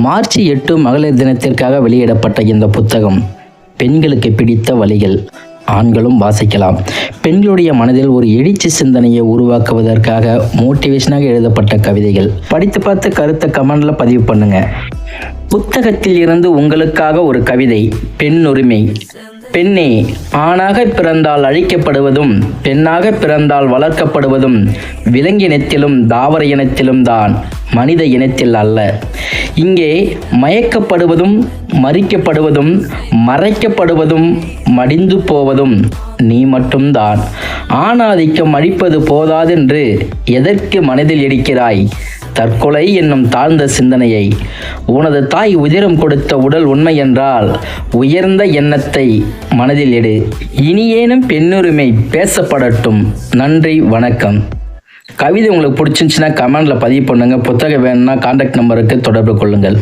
March எட்டு மகளிர் தினத்திற்காக வெளியிடப்பட்ட இந்த புத்தகம் பெண்களுக்கு பிடித்த வழிகள் ஆண்களும் வாசிக்கலாம். பெண்களுடைய மனதில் ஒரு எழுச்சி சிந்தனையை உருவாக்குவதற்காக மோட்டிவேஷனாக எழுதப்பட்ட கவிதைகள். படித்து பார்த்து கருத்தை கமெண்ட்ல பதிவு பண்ணுங்க. புத்தகத்தில் இருந்து உங்களுக்காக ஒரு கவிதை பெண் உரிமை பெண்ணே ஆணாக பிறந்தால் அழிக்கப்படுவதும் பெண்ணாக பிறந்தால் வளர்க்கப்படுவதும் விலங்கினத்திலும் தாவர இனத்திலும் தான் மனித இனத்தில் அல்ல. இங்கே மயக்கப்படுவதும் மறிக்கப்படுவதும் மறைக்கப்படுவதும் மடிந்து போவதும் நீ மட்டும்தான். ஆணாதிக்கம் அழிப்பது போதாதென்று எதற்கு மனதில் எடுக்கிறாய் தற்கொலை என்னும் தாழ்ந்த சிந்தனையை. உனது தாய் உதிரம் கொடுத்த உடல் உண்மை என்றால் உயர்ந்த எண்ணத்தை மனதில் எடு. இனியேனும் பெண்ணுரிமை பேசப்படட்டும். நன்றி வணக்கம். கவிதை உங்களுக்கு பிடிச்சிருந்துச்சுன்னா கமெண்டில் பதிவு பண்ணுங்கள் புத்தகம் வேணும்னா காண்டாக்ட் நம்பருக்கு தொடர்பு கொள்ளுங்கள்.